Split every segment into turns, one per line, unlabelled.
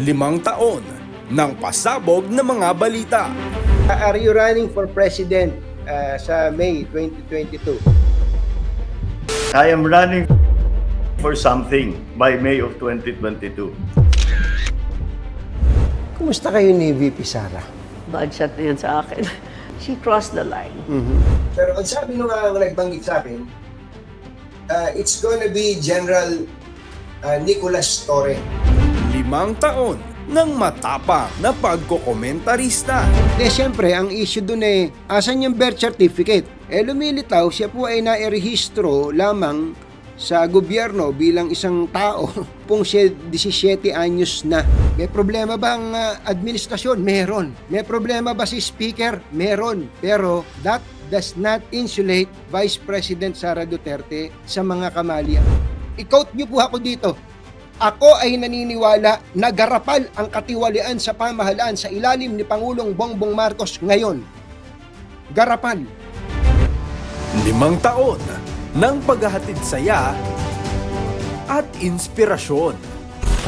limang taon ng pasabog na mga balita.
Are you running for president uh, sa May 2022?
I am running for something by May of 2022.
Kumusta kayo ni VP Sara?
Budget na yan sa akin. She crossed the line.
Pero ang sabi nung uh, nagbanggit sa akin, uh, it's gonna be General uh, Nicolas Torre.
Limang taon ng matapang na pagkokomentarista.
Eh, siyempre, ang issue dun eh, asan yung birth certificate? Eh, lumilitaw, siya po ay nairehistro lamang sa gobyerno bilang isang tao siya 17 anyos na. May problema ba ang ah, administrasyon? Meron. May problema ba si speaker? Meron. Pero that does not insulate Vice President Sara Duterte sa mga kamalian. I-quote niyo po ako dito. Ako ay naniniwala na garapal ang katiwalian sa pamahalaan sa ilalim ni Pangulong Bongbong Marcos ngayon. Garapal.
Limang taon ng paghahatid saya at inspirasyon.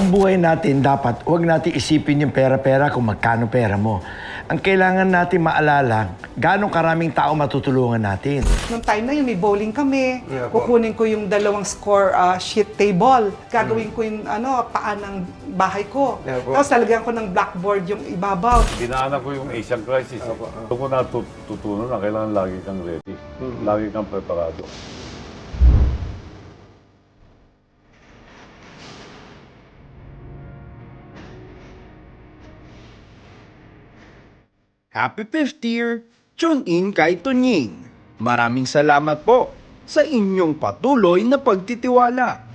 Ang buhay natin dapat, huwag natin isipin yung pera-pera kung magkano pera mo. Ang kailangan natin maalala, gano'ng karaming tao matutulungan natin.
Nung time na yun, may bowling kami. Kukunin ko yung dalawang score uh, sheet table. Gagawin ko yung ano, paan ng bahay ko. Tapos lalagyan ko ng blackboard yung ibabaw.
Dinaanan ko yung Asian crisis. Doon ko natutunan na kailangan lagi kang ready. Lagi kang preparado.
Happy 50 year, tune in kay Tunying. Maraming salamat po sa inyong patuloy na pagtitiwala.